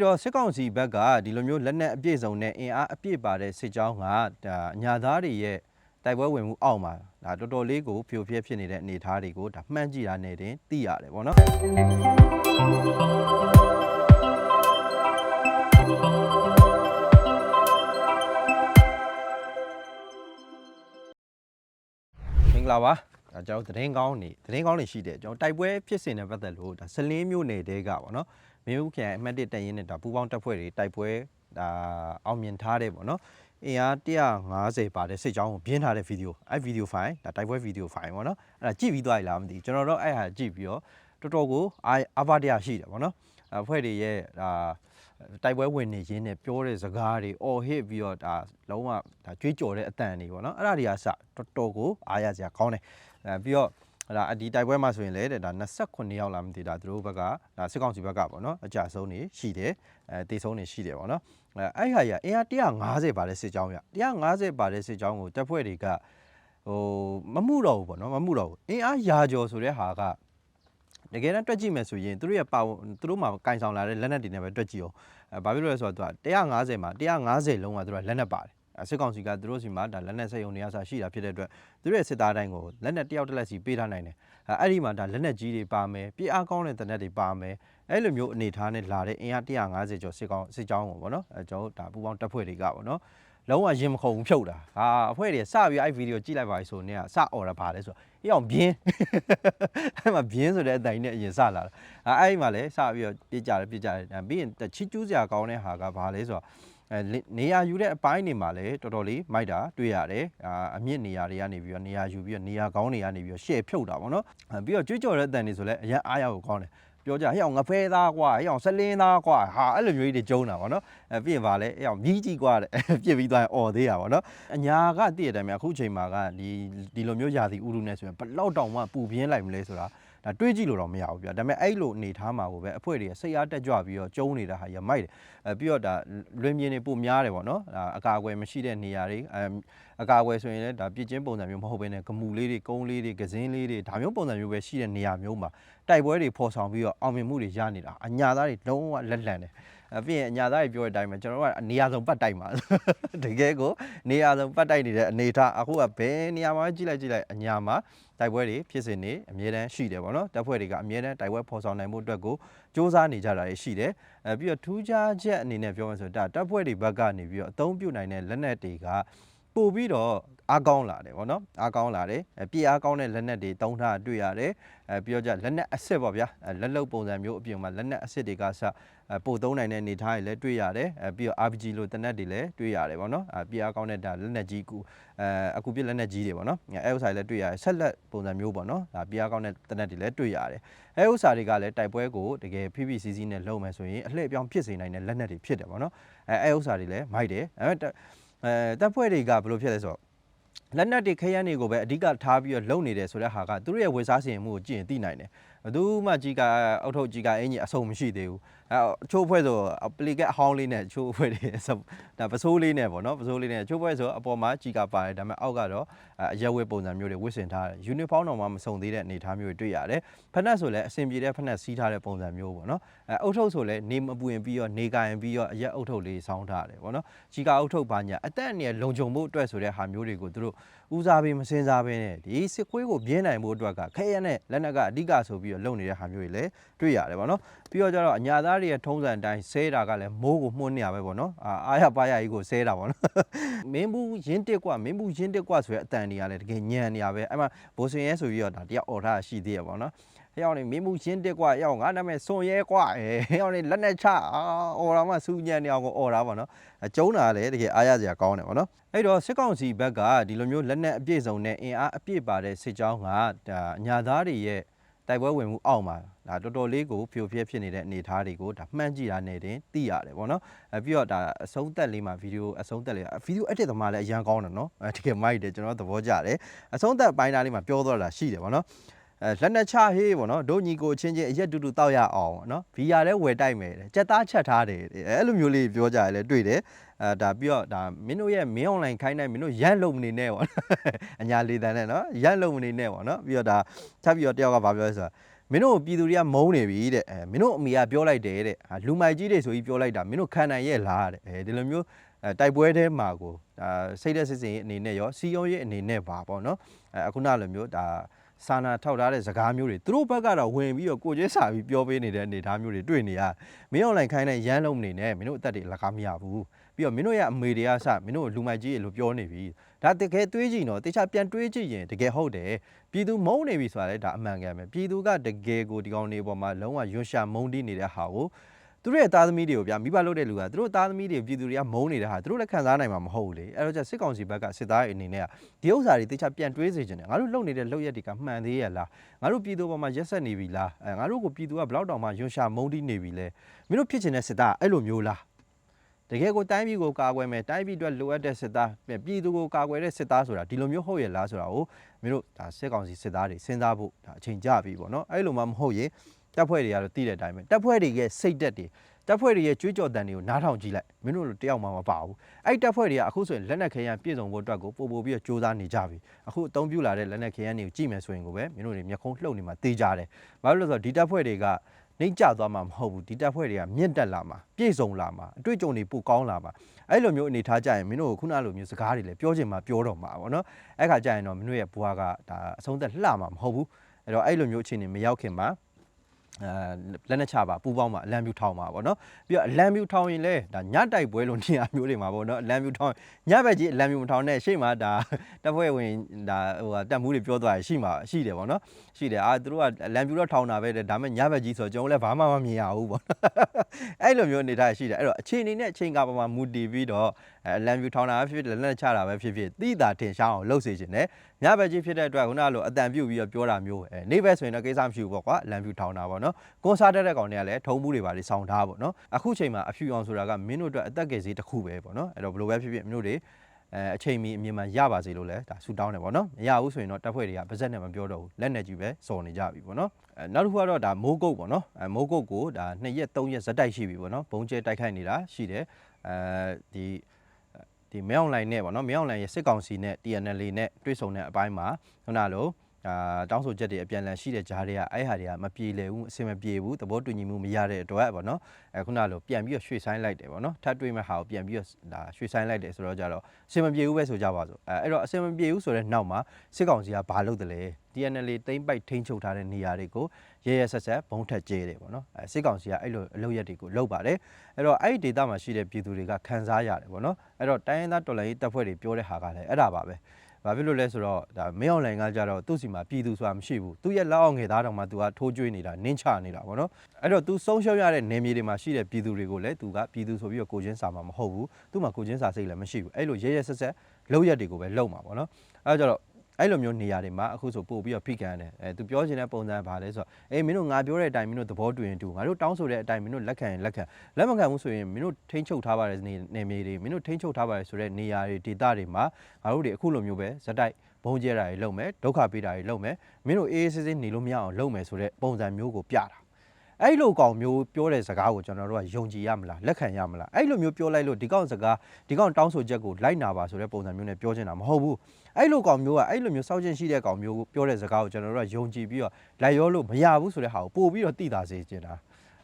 ပြီးတော့စစ်ကောင်စီဘက်ကဒီလိုမျိုးလက်နက်အပြည့်စုံနဲ့အင်အားအပြည့်ပါတဲ့စစ်ကြောင်းကဒါအညာသားတွေရဲ့တိုက်ပွဲဝင်မှုအောက်မှာဒါတော်တော်လေးကိုဖြိုဖျက်ဖြစ်နေတဲ့အနေအထားတွေကိုဒါမှန်းကြည့်ရနေတင်သိရတယ်ဗောနော်မင်္ဂလာပါ ဒါကျွန်တော်သတင်းကောင်းနေသတင်းကောင်းနေရှိတယ်ကျွန်တော်တိုက်ပွဲဖြစ်စဉ်နဲ့ပတ်သက်လို့ဒါစလင်းမျိုးနယ်တဲကပေါ့နော်မင်းဦးခရိုင်အမှတ်1တပ်ရင်းနဲ့ဒါပူပေါင်းတပ်ဖွဲ့တွေတိုက်ပွဲဒါအောင်မြင်ထားတယ်ပေါ့နော်အင်အား150ပါတဲ့စစ်ကြောင်းကိုပြင်းထားတဲ့ဗီဒီယိုအဲ့ဗီဒီယိုဖိုင်ဒါတိုက်ပွဲဗီဒီယိုဖိုင်ပေါ့နော်အဲ့ဒါကြည့်ပြီးသွားပြီလားမသိဘူးကျွန်တော်တော့အဲ့ဟာကြည့်ပြီးတော့တော်တော်ကိုအာအဘတရားရှိတယ်ပေါ့နော်အဖွဲ့တွေရဲ့ဒါတိုက်ပွဲဝင်နေရင်းနဲ့ပြောတဲ့စကားတွေအော်ဟစ်ပြီးတော့ဒါလုံးဝဒါကြွေးကြော်တဲ့အတန်တွေပေါ့နော်အဲ့ဒါတွေကစတော်တော်ကိုအားရစရာကောင်းတယ် အဲပြီးတော့ဟလာဒီတိုက်ပွဲမှာဆိုရင်လေတဲ့ဒါ29ရောက်လာမသိတာသူတို့ဘက်ကဒါစစ်ကောင်စီဘက်ကပေါ့နော်အကြဆုံးနေရှိတယ်အဲတေဆုံးနေရှိတယ်ပေါ့နော်အဲအဲ့ဟာရအင်အား150ပါတဲ့စစ်ကြောင်းရ150ပါတဲ့စစ်ကြောင်းကိုတပ်ဖွဲ့တွေကဟိုမမှုတော့ဘူးပေါ့နော်မမှုတော့ဘူးအင်အားရာကျော်ဆိုတဲ့ဟာကတကယ်တမ်းတွက်ကြည့်မယ်ဆိုရင်သူတို့ရဲ့ပါဝင်သူတို့မှာကင်ဆောင်လာတဲ့လက်နက်တွေနဲ့ပဲတွက်ကြည့်အောင်အဲဘာဖြစ်လို့လဲဆိုတော့သူက150မှာ150လုံးကသူတို့ကလက်နက်ပါတယ်အဲ စစ်ကောင်စီကသူတို့စီမှာဒါလက်နက်စက်ရုံတွေအစားရှိတာဖြစ်တဲ့အတွက်သူတို့ရဲ့စစ်သားတိုင်းကိုလက်နက်တစ်ယောက်တစ်လက်စီပေးထားနိုင်တယ်အဲအဲ့ဒီမှာဒါလက်နက်ကြီးတွေပါမယ်ပြအားကောင်းတဲ့တနက်တွေပါမယ်အဲ့လိုမျိုးအနေထားနဲ့လာတဲ့အင်အား150ကျော်စစ်ကောင်စစ်ကြောင်းကိုပေါ့နော်အဲကျွန်တော်တို့ဒါပူပေါင်းတပ်ဖွဲ့တွေကပေါ့နော်လုံးဝရင်မခုန်ဘူးဖြုတ်တာဟာအဖွဲ့တွေစပြီးအဲ့ဗီဒီယိုကြည့်လိုက်ပါပြီဆိုနေကစអော်တာပါလဲဆိုတော့အေးအောင်ပြင်းအဲ့မှာပြင်းဆိုတဲ့အတိုင်းနဲ့အရင်စလာတာအဲအဲ့ဒီမှာလဲစပြီးတော့ပြစ်ကြတယ်ပြစ်ကြတယ်အဲပြီးရင်ချစ်ကျူးစရာကောင်းတဲ့ဟာကဘာလဲဆိုတော့ အဲနေရာယူတဲ့အပိုင်းတွေမှာလည်းတော်တော်လေးမိုက်တာတွေ့ရတယ်အာအမြင့်နေရာတွေကနေပြီးတော့နေရာယူပြီးတော့နေရာကောင်းတွေကနေပြီးတော့ရှေ့ဖြုတ်တာပေါ့နော်အဲပြီးတော့ကြွေးကြော်တဲ့အတန်တွေဆိုလဲအရင်အားရကိုကောင်းတယ်ပြောကြဟဲ့အောင်ငဖဲသားကွာဟဲ့အောင်ဆလင်းသားကွာဟာအဲ့လိုမျိုးကြီးတွေကျုံတာပေါ့နော်အဲပြီးရင်ဗာလဲဟဲ့အောင်မြည်ကြီးကွာတဲ့ပြစ်ပြီးသွားရင်អော်သေးတာပေါ့နော်အညာကတည့်တဲ့အတိုင်းမှာအခုချိန်မှာကဒီဒီလိုမျိုးຢာစီဥရုနဲ့ဆိုရင်ဘလောက်တောင်မှပူပြင်းလိုက်မလဲဆိုတာ ဒါတွေးကြည့်လို့တော့မရဘူးဗျာဒါပေမဲ့အဲ့လိုအနေထားမှာကိုပဲအဖွဲ့တွေစိတ်အားတက်ကြွပြီးတော့ကျုံနေတာဟာရမိုက်တယ်အဲပြီးတော့ဒါလွင်မြင်နေပိုများတယ်ပေါ့နော်ဒါအကာအကွယ်မရှိတဲ့နေရာတွေအဲအကာအကွယ်ဆိုရင်လည်းဒါပြစ်ချင်းပုံစံမျိုးမဟုတ်ဘဲနဲ့ဂမူလေးတွေကုန်းလေးတွေကစင်းလေးတွေဒါမျိုးပုံစံမျိုးပဲရှိတဲ့နေရာမျိုးမှာတိုက်ပွဲတွေဖော်ဆောင်ပြီးတော့အောင်မြင်မှုတွေရနေတာအညာသားတွေလုံးဝလက်လန်တယ်အပြင်အညာသားတွေပြောတဲ့အတိုင်းပဲကျွန်တော်တို့ကနေရာစုံပတ်တိုက်မှာတကယ်ကိုနေရာစုံပတ်တိုက်နေတဲ့အနေထားအခုကဘယ်နေရာမှာကြည့်လိုက်ကြည့်လိုက်အညာမှာ တိုက်ပွဲတွေဖြစ်စဉ်နေအမြဲတမ်းရှိတယ်ပေါ့နော်တပ်ဖွဲ့တွေကအမြဲတမ်းတိုက်ပွဲဖော်ဆောင်နိုင်မှုအတွက်ကိုစ조사နေကြတာတွေရှိတယ်အဲပြီးတော့ထူးခြားချက်အနေနဲ့ပြောမှဆိုတော့ဒါတပ်ဖွဲ့တွေဘက်ကနေပြီးတော့အသုံးပြုနိုင်တဲ့လက်နက်တွေကပို့ပြီးတော့ အားကောင်းလာတယ်ဗောနော်အားကောင်းလာတယ်အဲပြည့်အားကောင်းတဲ့လက်နက်တွေတုံးထားတွေ့ရတယ်အဲပြီးတော့ကြလက်နက်အစစ်ပေါ့ဗျာအဲလက်လုံပုံစံမျိုးအပြင်မှာလက်နက်အစစ်တွေကစအဲပို့သုံးနိုင်တဲ့အနေထားတွေလည်းတွေ့ရတယ်အဲပြီးတော့ RPG လို့တနက်တွေလည်းတွေ့ရတယ်ဗောနော်အဲပြည့်အားကောင်းတဲ့ဒါလက်နက်ကြီးကူအဲအခုပြည့်လက်နက်ကြီးတွေဗောနော်အဲဥစ္စာတွေလည်းတွေ့ရတယ်ဆက်လက်ပုံစံမျိုးဗောနော်ဒါပြည့်အားကောင်းတဲ့တနက်တွေလည်းတွေ့ရတယ်အဲဥစ္စာတွေကလည်းတိုက်ပွဲကိုတကယ် PPCC နဲ့လုံမယ်ဆိုရင်အလှည့်အပြောင်းဖြစ်စေနိုင်တဲ့လက်နက်တွေဖြစ်တယ်ဗောနော်အဲအဲဥစ္စာတွေလည်းမိုက်တယ်အဲအဲတပ်ဖွဲ့တွေကဘယ်လိုဖြစ်လဲဆိုတော့ လက်နက်တွေခရမ်းတွေကိုပဲအဓိကထားပြီးတော့လုံနေတယ်ဆိုတဲ့ဟာကသူတို့ရဲ့ဝေစားစီရင်မှုကိုကြည့်ရင်သိနိုင်တယ်ဘယ်သူမှကြီးကအုတ်ထုတ်ကြီးကအင်ကြီးအဆုံမရှိသေးဘူး အဲအချို့အဖွဲ့ဆိုပလီကက်အဟောင်းလေးနဲ့အချို့အဖွဲ့တွေဆိုဒါပစိုးလေးနဲ့ပေါ့နော်ပစိုးလေးနဲ့အချို့အဖွဲ့ဆိုအပေါ်မှာကြီးကပါတယ်ဒါပေမဲ့အောက်ကတော့အရက်ဝဲပုံစံမျိုးတွေဝတ်ဆင်ထားတယ်ယူနီဖောင်းတော့မှမစုံသေးတဲ့အနေအထားမျိုးတွေတွေ့ရတယ်ဖက်နက်ဆိုလည်းအဆင်ပြေတဲ့ဖက်နက်စီးထားတဲ့ပုံစံမျိုးပေါ့နော်အဲအုတ်ထုတ်ဆိုလည်းနေမပူရင်ပြီးတော့နေကရင်ပြီးတော့အရက်အုတ်ထုတ်လေးစောင်းထားတယ်ပေါ့နော်ကြီးကအုတ်ထုတ်ပါညာအသက်အနည်းလုံခြုံမှုအတွက်ဆိုတဲ့ဟာမျိုးတွေကိုသူတို့ဦးစားပေးမစင်စားပေးနဲ့ဒီစစ်ခွေးကိုပြင်းနိုင်မှုအတွက်ကခဲရနဲ့လက်နက်ကအဓိကဆိုပြီးတော့လုပ်နေတဲ့ဟာမျိုးတွေလည်းတွေ့ရတယ်ဗောနော်ပြီးတော့ကျတော့အညာသားတွေရဲ့ထုံးစံအတိုင်းဆဲတာကလည်းမိုးကိုမှုန်းနေရပဲဗောနော်အာအားရပါရကြီးကိုဆဲတာဗောနော်မင်းဘူးရင်းတစ်ကွမင်းဘူးရင်းတစ်ကွဆိုရဲအတန်တွေကလည်းတကယ်ညံနေရပဲအဲ့မှာဘိုးစင်ရဲဆိုပြီးတော့ဒါတယောက်អော်ထားတာရှိသေးရဗောနော်ဟဲ့အောင်နေမင်းမှုရှင်းတက်ကွာဟဲ့အောင်ငါနာမည်စွန်ရဲကွာဟဲ့အောင်နေလက်နဲ့ချအာအော်တာမှစူးညံ့နေအောင်ကိုအော်တာပါနော်အကျုံးတာလည်းတကယ်အားရစရာကောင်းတယ်ဗောနော်အဲ့တော့စစ်ကောင်စီဘက်ကဒီလိုမျိုးလက်နက်အပြည့်စုံနဲ့အင်အားအပြည့်ပါတဲ့စစ်ကြောင်းကဒါအညာသားတွေရဲ့တိုက်ပွဲဝင်မှုအောက်မှာ ဒါတော်တော်လေးကိုဖြိုဖျက်ဖြစ်နေတဲ့အနေအထားတွေကိုဒါမှန်းကြည့်ရနေတင်သိရတယ်ဗောနော်အဲပြီးတော့ဒါအဆုံးသက်လေးမှာဗီဒီယိုအဆုံးသက်လေးဗီဒီယိုအတစ်သမားလည်းအရန်ကောင်းတယ်နော်အဲတကယ်မိုက်တယ်ကျွန်တော်သဘောကျတယ်အဆုံးသက်ပိုင်းသားလေးမှာပြောတော့တာရှိတယ်ဗောနော်အဲလက်နဲ့ချဟေးပေါ့နော်ဒုညီကိုချင်းချင်းအရက်တူတူတောက်ရအောင်ပေါ့နော်ဗီယာလည်းဝယ်တိုက်မယ်တဲ့ကြက်သားချက်ထားတယ်တဲ့အဲ့လိုမျိုးလေးပြောကြရလဲတွေ့တယ်အဲဒါပြီးတော့ဒါမင်းတို့ရဲ့မင်းအွန်လိုင်းခိုင်းတိုင်းမင်းတို့ရန်လုံမနေနဲ့ပေါ့နော်အညာလေးတန်းနဲ့နော်ရန်လုံမနေနဲ့ပေါ့နော်ပြီးတော့ဒါထပ်ပြီးတော့တယောက်ကဗာပြောလဲဆိုတော့ မင်းတို့ပြည်သူတွေကမုန်းနေပြီတဲ့အဲမင်းတို့အမေကပြောလိုက်တယ်တဲ့ဟာလူမိုက်ကြီးတွေဆိုပြီးပြောလိုက်တာမင်းတို့ခံနိုင်ရဲ့လားတဲ့အဲဒီလိုမျိုးအဲတိုက်ပွဲထဲမှာကိုဒါစိတ်သက်စစ်စင်ရေးအနေနဲ့ရောစီယုံရေးအနေနဲ့ပါပေါ့နော်အဲအခုနလိုမျိုးဒါစာနာထောက်ထားတဲ့စကားမျိုးတွေသူတို့ဘက်ကတော့ဝင်ပြီးတော့ကိုကျဲစာပြီးပြောပေးနေတဲ့အနေအထားမျိုးတွေတွေ့နေရမင်းအွန်လိုင်းခိုင်းတဲ့ရန်လုံးနေနဲ့မင်းတို့အသက်တွေလက်ကားမရဘူး ပြီးတော့မင်းတို့ရဲ့အမေတွေကစမင်းတို့လူမိုက်ကြီးရေလို့ပြောနေပြီဒါတကယ်တွေးကြည့်တော့တခြားပြန်တွေးကြည့်ရင်တကယ်ဟုတ်တယ်ပြည်သူမုန်းနေပြီဆိုတာလေဒါအမှန်ကန်ပဲပြည်သူကတကယ်ကိုဒီကောင်နေပေါ်မှာလုံးဝယွန်းရှာမုန်းတီးနေတဲ့ဟာကိုသူတို့ရဲ့သားသမီးတွေကိုဗျာမိဘလုပ်တဲ့လူကသူတို့သားသမီးတွေပြည်သူတွေကမုန်းနေတဲ့ဟာသူတို့လည်းခံစားနိုင်မှာမဟုတ်ဘူးလေအဲ့တော့ကျစစ်ကောင်စီဘက်ကစစ်သားတွေအနေနဲ့ကဒီဥစ္စာတွေတခြားပြန်တွေးစေချင်တယ်ငါတို့လုပ်နေတဲ့လုပ်ရက်တွေကမှန်သေးရဲ့လားငါတို့ပြည်သူပေါ်မှာရက်ဆက်နေပြီလားအဲငါတို့ကိုပြည်သူကဘလောက်တောင်မှယွန်းရှာမုန်းတီးနေပြီလဲမင်းတို့ဖြစ်ချင်တဲ့စစ်သားကအဲ့လိုမျိုးလား တကယ်ကိုတိုင်းပြည်ကိုကာကွယ်မယ်တိုင်းပြည်အတွက်လိုအပ်တဲ့စစ်သားပြည်သူကိုကာကွယ်တဲ့စစ်သားဆိုတာဒီလိုမျိုးဟုတ်ရဲ့လားဆိုတာကိုမင်းတို့ဒါစစ်ကောင်စီစစ်သားတွေစဉ်းစားဖို့ဒါအချိန်ကြပြီပေါ့နော်အဲ့လိုမှမဟုတ်ရင်တပ်ဖွဲ့တွေကတော့တည်တဲ့အတိုင်းပဲတပ်ဖွဲ့တွေရဲ့စိတ်သက်တွေတပ်ဖွဲ့တွေရဲ့ကြွေးကြော်တန်တွေကိုနားထောင်ကြည့်လိုက်မင်းတို့တို့တယောက်မှမပါဘူးအဲ့တပ်ဖွဲ့တွေကအခုဆိုရင်လက်နက်ခဲယမ်းပြည့်စုံဖို့အတွက်ကိုပို့ပို့ပြီးတော့စူးစမ်းနေကြပြီအခုအသုံးပြုလာတဲ့လက်နက်ခဲယမ်းတွေကိုကြည့်မယ်ဆိုရင်ကိုပဲမင်းတို့တွေမျက်ခုံးလှုပ်နေမှာတေးကြတယ်ဘာလို့လဲဆိုတော့ဒီတပ်ဖွဲ့တွေက နှိမ့်ကျသွားမှာမဟုတ်ဘူးဒီတပ်ဖွဲ့တွေကမြင့်တက်လာမှာပြည့်စုံလာမှာအတွေ့အကြုံတွေပိုကောင်းလာမှာအဲ့လိုမျိုးအနေထားကြရင်မင်းတို့ကခုနလိုမျိုးစကားတွေလည်းပြောချင်မှပြောတော့မှာပေါ့နော်အဲ့ခါကြရင်တော့မင်းတို့ရဲ့ဘွားကဒါအဆုံးသက်လှမှာမဟုတ်ဘူးအဲ့တော့အဲ့လိုမျိုးအခြေအနေမရောက်ခင်မှာ အဲလက်နဲ့ချပါပူပေါင်းမှာအလံပြူထောင်းမှာပေါ့နော်ပြီးတော့အလံပြူထောင်းရင်လည်းဒါညတိုက်ပွဲလို့နေရာမျိုးတွေမှာပေါ့နော်အလံပြူထောင်းညဘက်ကြီးအလံပြူမထောင်းနဲ့ရှေ့မှာဒါတပ်ဖွဲ့ဝင်ဒါဟိုတက်မှုတွေပြောသွားရရှိမှာရှိတယ်ပေါ့နော်ရှိတယ်အာသူတို့ကအလံပြူတော့ထောင်းတာပဲတဲ့ဒါပေမဲ့ညဘက်ကြီးဆိုတော့ကျွန်တော်လည်းဘာမှမမြင်ရဘူးပေါ့အဲ့လိုမျိုးအနေထားရှိတယ်အဲ့တော့အချိန်အနေနဲ့အချိန်ကပါမှာမူတည်ပြီးတော့ အဲအလံပြူထောင်းတာပဲဖြစ်ဖြစ်လက်နဲ့ချတာပဲဖြစ်ဖြစ်တိတာထင်ရှားအောင်လုပ်စေချင်တယ်ညဘက်ကြီးဖြစ်တဲ့အတွက်ခုနကလိုအတန်ပြုတ်ပြီးတော့ပြောတာမျိုးအဲနေ့ဘက်ဆိုရင်တော့ကိစ္စမရှိဘူးပေါ့ကွာအလံပြူထောင်းတာပေါ့နော်ကွန်ဆာတက်တဲ့ကောင်တွေကလည်းထုံးမှုတွေပါလေစောင်းထားပေါ့နော်အခုချိန်မှာအဖြူအောင်ဆိုတာကမင်းတို့အတွက်အသက်ငယ်စေးတစ်ခုပဲပေါ့နော်အဲ့တော့ဘယ်လိုပဲဖြစ်ဖြစ်မင်းတို့တွေအဲအချိန်မီအမြင်မှရပါစေလို့လဲဒါဆူတောင်းတယ်ပေါ့နော်မရဘူးဆိုရင်တော့တပ်ဖွဲ့တွေကပါဇက်နဲ့မပြောတော့ဘူးလက်နဲ့ကြီးပဲစော်နေကြပြီပေါ့နော်အဲနောက်တစ်ခုကတော့ဒါမိုးကုတ်ပေါ့နော်အဲမိုးကုတ်ကိုဒါ2ရက်3ရက်ဇက်တိုက်ရှိပြီပေါ့နော်ဘုံကျဲတိုက်ခိုက်နေတာရှိတယ်အဲဒီ ဒီမဲအွန်လိုင်းနဲ့ပေါ့နော်မဲအွန်လိုင်းရဲ့စစ်ကောင်စီနဲ့ TNL နဲ့တွေ့ဆုံတဲ့အပိုင်းမှာခုနလို အာတောင်းဆိုချက်တွေအပြန်အလှန်ရှိတဲ့ကြားတွေကအဲ့ဟာတွေကမပြေလည်ဘူးအဆင်မပြေဘူးသဘောတူညီမှုမရတဲ့အတွက်ပေါ့နော်အဲခုနလိုပြန်ပြီးတော့ရွှေ့ဆိုင်လိုက်တယ်ပေါ့နော်ထပ်တွေးမဲ့ဟာကိုပြန်ပြီးတော့ဒါရွှေ့ဆိုင်လိုက်တယ်ဆိုတော့ကြတော့အဆင်မပြေဘူးပဲဆိုကြပါစို့အဲအဲ့တော့အဆင်မပြေဘူးဆိုတဲ့နောက်မှာစစ်ကောင်စီကဘာလုပ်တယ်လဲ TNL တိမ့်ပိုက်ထိန်းချုပ်ထားတဲ့နေရာတွေကိုရဲရဲဆက်ဆက်ဘုံထက်ကျဲတယ်ပေါ့နော်အဲစစ်ကောင်စီကအဲ့လိုအလုပ်ရက်တွေကိုလုပ်ပါတယ်အဲ့တော့အဲ့ဒီဒေသမှာရှိတဲ့ပြည်သူတွေကခံစားရတယ်ပေါ့နော်အဲ့တော့တိုင်းရင်းသားတော်လှန်ရေးတပ်ဖွဲ့တွေပြောတဲ့ဟာကလည်းအဲ့ဒါပါပဲ ဘာဖြစ်လို့လဲဆိုတော့ဒါမင်းအောင်လိုင်ကကြတော့သူ့စီမှာပြည်သူဆိုတာမရှိဘူးသူ့ရဲ့လက်အောက်ငယ်သားတောင်မှသူကထိုးကျွေးနေတာနင်းချနေတာပေါ့နော်အဲ့တော့ तू ဆုံးရှုံးရတဲ့နေမြေတွေမှာရှိတဲ့ပြည်သူတွေကိုလည်း तू ကပြည်သူဆိုပြီးတော့ကိုချင်းစာမှာမဟုတ်ဘူးသူ့မှာကိုချင်းစာစိတ်လည်းမရှိဘူးအဲ့လိုရဲရဲဆက်ဆက်လောက်ရက်တွေကိုပဲလောက်မှာပေါ့နော်အဲ့တော့ အဲ့လိုမျိုးနေရာတွေမှာအခုဆိုပို့ပြီးတော့ဖိကန်တယ်အဲသူပြောချင်တဲ့ပုံစံဘာလဲဆိုတော့အေးမင်းတို့ငါပြောတဲ့အတိုင်းမင်းတို့သဘောတူရင်တူငါတို့တောင်းဆိုတဲ့အတိုင်းမင်းတို့လက်ခံရင်လက်ခံလက်မခံဘူးဆိုရင်မင်းတို့ထိန်းချုပ်ထားပါတဲ့နေနေမြေတွေမင်းတို့ထိန်းချုပ်ထားပါတဲ့ဆိုတဲ့နေရာတွေဒေသတွေမှာငါတို့တွေအခုလိုမျိုးပဲဇက်တိုက်ဘုံကျဲတာတွေလုပ်မယ်ဒုက္ခပေးတာတွေလုပ်မယ်မင်းတို့အေးအေးဆေးဆေးနေလို့မရအောင်လုပ်မယ်ဆိုတဲ့ပုံစံမျိုးကိုပြတာအဲ့လိုကောင်မျိုးပြောတဲ့စကားကိုကျွန်တော်တို့ကယုံကြည်ရမလားလက်ခံရမလားအဲ့လိုမျိုးပြောလိုက်လို့ဒီကောင်စကားဒီကောင်တောင်းဆိုချက်ကိုလိုက်နာပါဆိုတဲ့ပုံစံမျိုးနဲ့ပြောချင်တာမဟုတ်ဘူး အဲ့လိုကောင်မျိုးကအဲ့လိုမျိုးစောင့်ချင်းရှိတဲ့ကောင်မျိုးကိုပြောတဲ့စကားကိုကျွန်တော်တို့ကယုံကြည်ပြီးတော့လိုက်ရောလို့မရဘူးဆိုတဲ့ဟာကိုပို့ပြီးတော့တိတာစေချင်တာ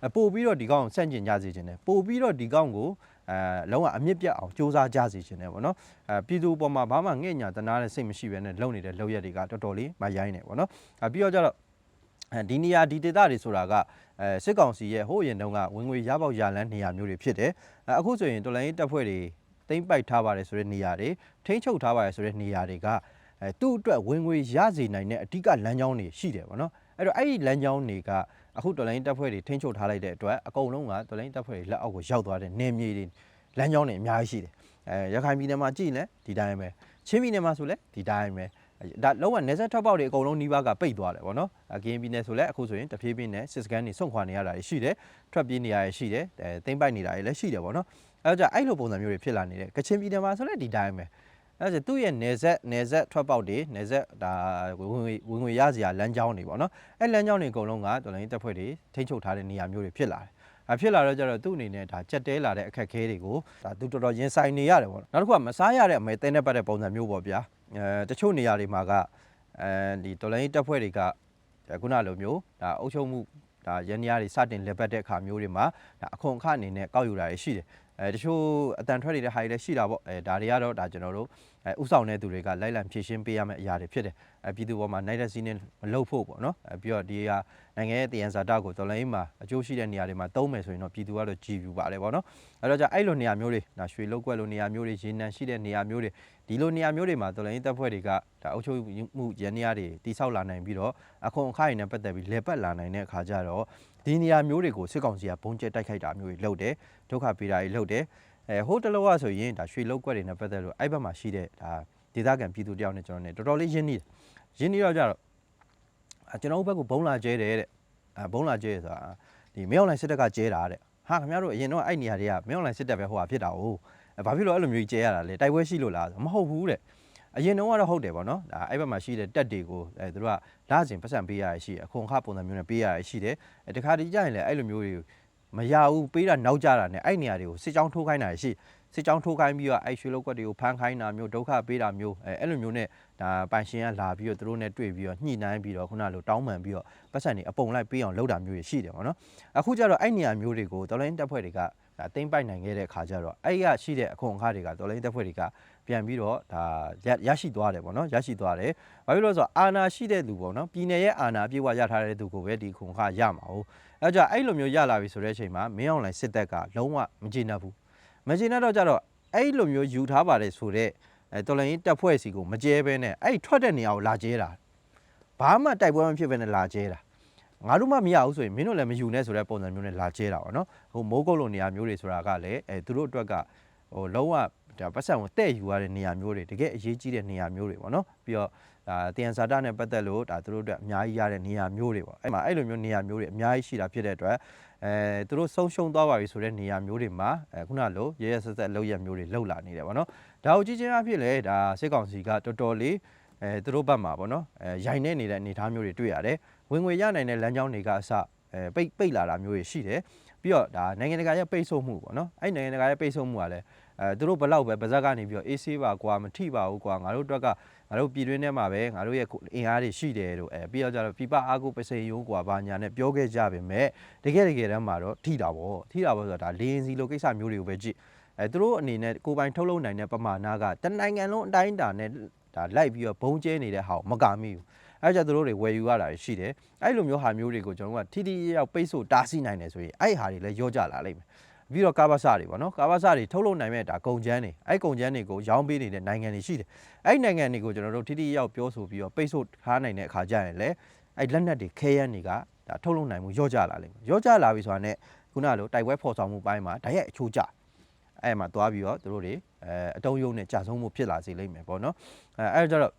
အပို့ပြီးတော့ဒီကောင်ကိုဆန့်ကျင်ကြစေချင်တယ်ပို့ပြီးတော့ဒီကောင်ကိုအဲလုံးဝအမြင့်ပြတ်အောင်စ조사ကြစေချင်တယ်ပေါ့နော်အဲပြည်သူပေါ်မှာဘာမှငဲ့ညာတနာတဲ့စိတ်မရှိဘဲနဲ့လုံနေတဲ့လုံရက်တွေကတော်တော်လေးမရိုင်းနေပေါ့နော်အဲပြီးတော့ကျတော့အဲဒီနေရာဒီဒေသတွေဆိုတာကအဲစစ်ကောင်စီရဲ့ဟိုးရင်တုန်းကဝင်ငွေရပေါက်ရလန်းနေရာမျိုးတွေဖြစ်တယ်အဲအခုဆိုရင်တော်လိုင်းရေးတပ်ဖွဲ့တွေ တိမ့်ပိုက်ထားပါတယ်ဆိုတဲ့နေရာတွေထိမ့်ချုပ်ထားပါတယ်ဆိုတဲ့နေရာတွေကအဲသူ့အတွက်ဝင်ငွေရစေနိုင်တဲ့အဓိကလမ်းကြောင်းတွေရှိတယ်ပေါ့နော်အဲ့တော့အဲ့ဒီလမ်းကြောင်းတွေကအခုတော်လိုင်းတပ်ဖွဲ့တွေထိမ့်ချုပ်ထားလိုက်တဲ့အတွက်အကုန်လုံးကတော်လိုင်းတပ်ဖွဲ့တွေလက်အောက်ကိုရောက်သွားတဲ့နေမြေတွေလမ်းကြောင်းတွေအများကြီးရှိတယ်အဲရခိုင်ပြည်နယ်မှာကြည့်ရင်လည်းဒီတိုင်းပဲချင်းပြည်နယ်မှာဆိုလည်းဒီတိုင်းပဲဒါလုံးဝနေဆက်ထွက်ပေါက်တွေအကုန်လုံးနှီးပါးကပိတ်သွားတယ်ဗောနော်အကင်းပြည်နယ်ဆိုလည်းအခုဆိုရင်တဖြည်းဖြည်းနဲ့စစ်စကန်တွေစွန့်ခွာနေရတာရှိတယ်ထွက်ပြေးနေရရရှိတယ်အဲသိမ့်ပိုက်နေတာတွေလည်းရှိတယ်ဗောနော် အဲဒါကြောင့်အဲ့လိုပုံစံမျိုးတွေဖြစ်လာနေတယ်ကချင်ပြည်နယ်မှာဆိုလည်းဒီတိုင်းပဲအဲဒါသူ့ရဲ့နေဆက်နေဆက်ထွက်ပေါက်တွေနေဆက်ဒါဝင်ငွေဝင်ငွေရစရာလမ်းကြောင်းတွေဗောနော်အဲလမ်းကြောင်းတွေအကုန်လုံးကတော်လိုင်းတပ်ဖွဲ့တွေထိန်းချုပ်ထားတဲ့နေရာမျိုးတွေဖြစ်လာတယ်အဖြစ်လာတော့ကျတော့သူ့အနေနဲ့ဒါကြက်တဲလာတဲ့အခက်အခဲတွေကိုဒါသူတော်တော်ရင်ဆိုင်နေရတယ်ပေါ့နောက်တစ်ခုကမစားရတဲ့အမဲတဲနဲ့ပတ်တဲ့ပုံစံမျိုးပေါ့ဗျာအဲတချို့နေရာတွေမှာကအဲဒီတော်လိုင်းတက်ဖွဲ့တွေကဒါခုနလိုမျိုးဒါအုပ်ချုပ်မှုဒါရန်ရတွေစတင်လက်ပတ်တဲ့အခါမျိုးတွေမှာဒါအခွန်အခအနေနဲ့ကောက်ယူတာတွေရှိတယ် အဲတချို့အတန်ထွက်နေတဲ့ဟာတွေလည်းရှိတာပေါ့အဲဒါတွေကတော့ဒါကျွန်တော်တို့အဲဥဆောင်တဲ့သူတွေကလိုက်လံဖြည့်ရှင်းပေးရမယ့်အရာတွေဖြစ်တယ်အဲပြည်သူပေါ်မှာနိုင်တဲ့စီးနဲ့မလုပ်ဖို့ပေါ့နော်အဲပြီးတော့ဒီဟာနိုင်ငံရဲ့တယံဇာတကိုတော်လိုင်းမှာအကျိုးရှိတဲ့နေရာတွေမှာသုံးမယ်ဆိုရင်တော့ပြည်သူကတော့ကြည်ပြူပါတယ်ပေါ့နော်အဲတော့じゃအဲ့လိုနေရာမျိုးတွေဒါရွှေလောက်ကွက်လိုနေရာမျိုးတွေရေနံရှိတဲ့နေရာမျိုးတွေဒီလိုနေရာမျိုးတွေမှာတော်လိုင်းတပ်ဖွဲ့တွေကဒါအုပ်ချုပ်မှုရန်နေရာတွေတိဆောက်လာနိုင်ပြီးတော့အခွန်အခါတွေနဲ့ပတ်သက်ပြီးလေပတ်လာနိုင်တဲ့အခါကျတော့ ဒီနေရာမျိုးတွေကိုစစ်ကောင်စီကဘုံကျဲတိုက်ခိုက်တာမျိုးတွေလုပ်တယ်ဒုက္ခပေးတာတွေလုပ်တယ်အဲဟိုတလောကဆိုရင်ဒါရွှေလောက်ကွက်တွေနဲ့ပတ်သက်လို့အဲ့ဘက်မှာရှိတဲ့ဒါဒေသခံပြည်သူတယောက်နဲ့ကျွန်တော်နဲ့တော်တော်လေးရင်းနှီးတယ်ရင်းနှီးတော့ကြတော့အာကျွန်တော်တို့ဘက်ကဘုံလာကျဲတယ်တဲ့အဲဘုံလာကျဲဆိုတာဒီမင်းအောင်လိုင်းစစ်တပ်ကကျဲတာတဲ့ဟာခင်ဗျားတို့အရင်တော့အဲ့နေရာတွေကမင်းအောင်လိုင်းစစ်တပ်ပဲဟိုဟာဖြစ်တာ哦အဲဘာဖြစ်လို့အဲ့လိုမျိုးကြီးကျဲရတာလဲတိုက်ပွဲရှိလို့လားဆိုမဟုတ်ဘူးတဲ့ အရင်တော့ကတော့ဟုတ်တယ်ပေါ့နော်ဒါအဲ့ဘက်မှာရှိတဲ့တက်တွေကိုအဲသူတို့ကလာစဉ်ပတ်စံပေးရရရှိတယ်အခွန်အခပုံစံမျိုးနဲ့ပေးရရရှိတယ်အဲတခါတည်းကြရင်လည်းအဲ့လိုမျိုးတွေမရဘူးပေးတာနောက်ကြတာနဲ့အဲ့နေရာတွေကိုစစ်ကြောင်းထိုးခိုင်းတာရှိစစ်ကြောင်းထိုးခိုင်းပြီးတော့အဲ့ရွှေလောက်ကွက်တွေကိုဖမ်းခိုင်းတာမျိုးဒုက္ခပေးတာမျိုးအဲအဲ့လိုမျိုးနဲ့ဒါပိုင်ရှင်ကလာပြီးတော့သူတို့နဲ့တွေ့ပြီးတော့ညှိနှိုင်းပြီးတော့ခုနလိုတောင်းပန်ပြီးတော့ပတ်စံတွေအပုံလိုက်ပေးအောင်လုပ်တာမျိုးတွေရှိတယ်ပေါ့နော်အခုကျတော့အဲ့နေရာမျိုးတွေကိုတော်လိုင်းတပ်ဖွဲ့တွေကဒါတိမ့်ပိုက်နိုင်ခဲ့တဲ့ခါကျတော့အဲ့ရရှိတဲ့အခွန်အခါတွေကတော်လိုင်းတပ်ဖွဲ့တွေက ပြန်ပြီးတော့ဒါရရရှိသွားတယ်ပေါ့နော်ရရှိသွားတယ်။ဘာဖြစ်လို့လဲဆိုတော့အာနာရှိတဲ့သူပေါ့နော်ပြည်နယ်ရဲ့အာနာပြေဝရထားတဲ့သူကိုပဲဒီခုံခရမှာဟုတ်။အဲကြင့်အဲ့လိုမျိုးရလာပြီဆိုတဲ့အချိန်မှာမင်းအောင်လိုင်းစစ်တပ်ကလုံးဝမကျေနပ်ဘူး။မကျေနပ်တော့ကြတော့အဲ့လိုမျိုးယူထားပါတယ်ဆိုတော့အဲတော်လိုင်းတပ်ဖွဲ့စီကိုမကျဲဘဲနဲ့အဲ့ထွက်တဲ့နေရာကိုလာကျဲတာ။ဘာမှတိုက်ပွဲမဖြစ်ဘဲနဲ့လာကျဲတာ။ငါတို့မှမရဘူးဆိုရင်မင်းတို့လည်းမယူနဲ့ဆိုတဲ့ပုံစံမျိုးနဲ့လာကျဲတာပေါ့နော်။ဟိုမိုးကုတ်လိုနေရာမျိုးတွေဆိုတာကလည်းအဲသူတို့အတွက်က ဟိုလုံးဝဒါပတ်စံကိုတဲ့ယူရတဲ့နေရာမျိုးတွေတကယ်အရေးကြီးတဲ့နေရာမျိုးတွေပေါ့နော်ပြီးတော့ဒါတယံဇာတာနဲ့ပတ်သက်လို့ဒါသူတို့အတွက်အများကြီးရတဲ့နေရာမျိုးတွေပေါ့အဲ့မှာအဲ့လိုမျိုးနေရာမျိုးတွေအများကြီးရှိတာဖြစ်တဲ့အတွက်အဲသူတို့ဆုံးရှုံးသွားပါပြီဆိုတဲ့နေရာမျိုးတွေမှာအဲခုနလိုရဲရဲဆက်ဆက်လောက်ရမျိုးတွေလောက်လာနေတယ်ပေါ့နော်ဒါကိုကြည့်ချင်းအဖြစ်လေဒါစစ်ကောင်စီကတော်တော်လေးအဲသူတို့ဘက်မှာပေါ့နော်အဲရိုင်နေနေတဲ့အနေအထားမျိုးတွေတွေ့ရတယ်ဝင်ငွေရနိုင်တဲ့လမ်းကြောင်းတွေကအစအဲပိတ်ပိတ်လာတာမျိုးတွေရှိတယ်ပြီးတော့ဒါနိုင်ငံတကာရဲ့ပိတ်ဆို့မှုပေါ့နော်အဲ့နိုင်ငံတကာရဲ့ပိတ်ဆို့မှုကလည်း အဲသူတို့ဘလောက်ပဲပါဇက်ကနေပြီးတော့အေးဆေးပါကွာမထိပါဘူးကွာငါတို့အတွက်ကငါတို့ပြည်တွင်းထဲမှာပဲငါတို့ရဲ့အင်အားတွေရှိတယ်လို့အဲပြီးတော့ကျတော့ပြပအားကိုပစိယုံကွာဘာညာနဲ့ပြောခဲ့ကြပါမယ်တကယ်တကယ်တမ်းမှာတော့ထိတာပေါ့ထိတာပေါ့ဆိုတာဒါလေရင်စီလိုကိစ္စမျိုးတွေကိုပဲကြည့်အဲသူတို့အနေနဲ့ကိုပိုင်ထုတ်လုပ်နိုင်တဲ့ပမာဏကတနိုင်ငံလုံးအတိုင်းအတာနဲ့ဒါလိုက်ပြီးတော့ဘုံကျဲနေတဲ့ဟာကိုမကာမိဘူးအဲကြင့်သူတို့တွေဝယ်ယူရတာရှိတယ်အဲ့လိုမျိုးဟာမျိုးတွေကိုကျွန်တော်ကထိထိရောက်ပိတ်ဆို့တားဆီးနိုင်တယ်ဆိုရင်အဲ့ဟာတွေလည်းရောကြလာလိမ့်မယ် ပြီးတော့ကာဘာဆာတွေပေါ့နော်ကာဘာဆာတွေထုတ်လုပ်နိုင်မဲ့ဒါကုန်ချမ်းတွေအဲ့ကုန်ချမ်းတွေကိုရောင်းပေးနေတဲ့နိုင်ငံတွေရှိတယ်အဲ့နိုင်ငံတွေကိုကျွန်တော်တို့ထိထိရောက်ပြောဆိုပြီးတော့ပိတ်ဆို့ထားနိုင်တဲ့အခါကျရင်လည်းအဲ့လက်နက်တွေခဲယမ်းတွေကဒါထုတ်လုပ်နိုင်မှုရော့ကျလာလိမ့်မယ်ရော့ကျလာပြီဆိုတာနဲ့ခုနလိုတိုက်ပွဲဖော်ဆောင်မှုပိုင်းမှာဓာတ်ရိုက်အချိုးကျအဲ့မှာသွားပြီးတော့တို့တွေအဲအတုံးယုံနဲ့ကြာဆုံးမှုဖြစ်လာစေလိမ့်မယ်ပေါ့နော်အဲအဲ့တော့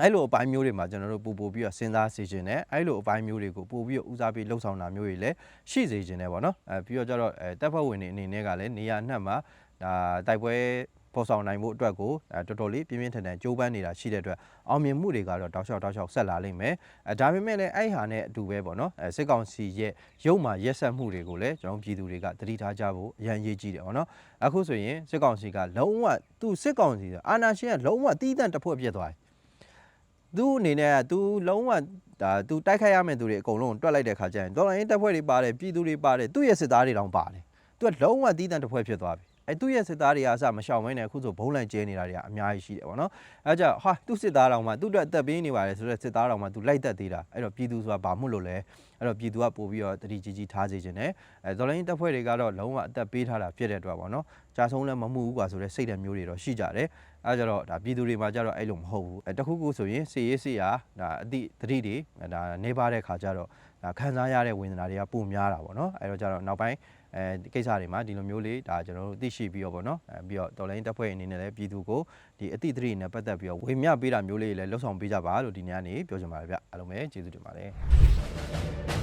အဲ့လိုအပိုင်းမျိုးတွေမှာကျွန်တော်တို့ပူပူပြီးတော့စဉ်းစားစီခြင်းနဲ့အဲ့လိုအပိုင်းမျိုးတွေကိုပို့ပြီးတော့ဦးစားပေးလှုပ်ဆောင်တာမျိုးတွေလည်းရှိစေခြင်းနဲ့ပေါ့နော်အဲပြီးတော့ကျတော့အဲတပ်ဖွဲ့ဝင်တွေအနေနဲ့ကလည်းနေရာအနှံ့မှာဒါတိုက်ပွဲပေါ်ဆောင်နိုင်မှုအတွက်ကိုအဲတော်တော်လေးပြင်းပြင်းထန်ထန်ကြိုးပမ်းနေတာရှိတဲ့အတွက်အောင်မြင်မှုတွေကတော့တောက်လျှောက်တောက်လျှောက်ဆက်လာလိမ့်မယ်အဲဒါပေမဲ့လည်းအဲ့ဟာနဲ့အတူပဲပေါ့နော်အဲစစ်ကောင်စီရဲ့ရုပ်မာရက်ဆက်မှုတွေကိုလည်းကျွန်တော်ပြည်သူတွေကသတိထားကြဖို့အရန်ရေးကြည့်တယ်ပေါ့နော်အခုဆိုရင်စစ်ကောင်စီကလုံးဝသူစစ်ကောင်စီအာဏာရှင်ကလုံးဝတီးတန့်တစ်ဖွဲ့ပြစ်သွားတယ် သူ့အနေနဲ့သူလုံးဝဒါသူတိုက်ခိုက်ရမယ့်သူတွေအကုန်လုံးတွက်လိုက်တဲ့ခါကျရင်ဒေါ်လာရင်းတပ်ဖွဲ့တွေပါတယ်ပြည်သူတွေပါတယ်သူ့ရဲ့စစ်သားတွေတောင်ပါတယ်သူကလုံးဝတီးတန့်တစ်ဖွဲ့ဖြစ်သွားပြီအဲသူ့ရဲ့စစ်သားတွေအားစမရှောင်မင်းနဲ့အခုဆိုဘုံလန်ကျဲနေတာတွေကအများကြီးရှိတယ်ပေါ့နော်အဲကြောင့်ဟာသူ့စစ်သားတောင်မှသူ့အတွက်အသက်ပေးနေပါတယ်ဆိုတော့စစ်သားတောင်မှသူလိုက်တက်သေးတာအဲ့တော့ပြည်သူဆိုတာဘာမှမလို့လဲအဲ့တော့ပြည်သူကပို့ပြီးတော့တတိကြီးကြီးထားစေခြင်းနဲ့အဲဒေါ်လာရင်းတပ်ဖွဲ့တွေကတော့လုံးဝအသက်ပေးထားတာဖြစ်တဲ့အတွက်ပေါ့နော်ကြာဆုံးလည်းမမှုဘူးကွာဆိုတဲ့စိတ်ဓာတ်မျိုးတွေတော့ရှိကြတယ် အဲကြတော့ဒါပြည်သူတွေမှာကြတော့အဲ့လိုမဟုတ်ဘူးအဲတခုခုဆိုရင်စေရေးစေးရာဒါအတိတတိတွေဒါနေပါတဲ့ခါကြတော့ဒါခံစားရတဲ့ဝေဒနာတွေကပုံများတာပေါ့နော်အဲတော့ကြတော့နောက်ပိုင်းအဲဒီကိစ္စတွေမှာဒီလိုမျိုးလေးဒါကျွန်တော်တို့သိရှိပြီးတော့ပေါ့နော်အဲပြီးတော့တော်လိုင်းတပ်ဖွဲ့အနေနဲ့လည်းပြည်သူကိုဒီအတိတတိနဲ့ပတ်သက်ပြီးတော့ဝေမျှပေးတာမျိုးလေးတွေလည်းလှုပ်ဆောင်ပေးကြပါလို့ဒီနေ့ကနေပြောချင်ပါတယ်ဗျအားလုံးပဲကျေးဇူးတင်ပါတယ်